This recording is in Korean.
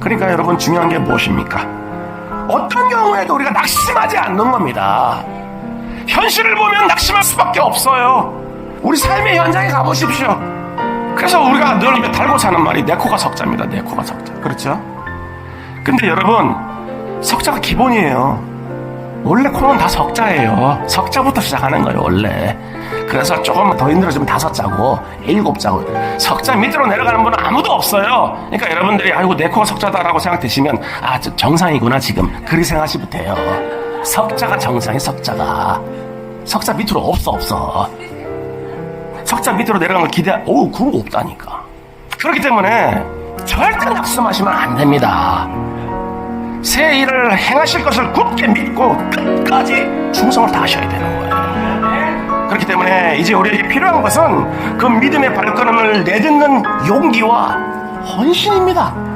그러니까 여러분 중요한 게 무엇입니까? 어떤 경우에도 우리가 낙심하지 않는 겁니다. 현실을 보면 낙심할 수밖에 없어요. 우리 삶의 현장에 가보십시오. 그래서 우리가 늘 입에 달고 사는 말이 내 코가 석자입니다. 내 코가 석자. 그렇죠? 근데 여러분, 석자가 기본이에요. 원래 코는 다 석자예요. 석자부터 시작하는 거예요, 원래. 그래서 조금 더 힘들어지면 다섯 자고, 일곱 자고. 석자 밑으로 내려가는 분은 아무도 없어요. 그러니까 여러분들이, 아이고, 내 코가 석자다라고 생각되시면, 아, 저 정상이구나, 지금. 그리 생각하시면 돼요. 석자가 정상이 석자가. 석자 밑으로 없어, 없어. 석자 밑으로 내려가는 걸 기대, 오, 그런 거 없다니까. 그렇기 때문에 절대 낙심하시면 안 됩니다. 새 일을 행하실 것을 굳게 믿고 끝까지 충성을 다하셔야 되는 거예요. 그렇기 때문에 이제 우리에게 필요한 것은 그 믿음의 발걸음을 내딛는 용기와 헌신입니다.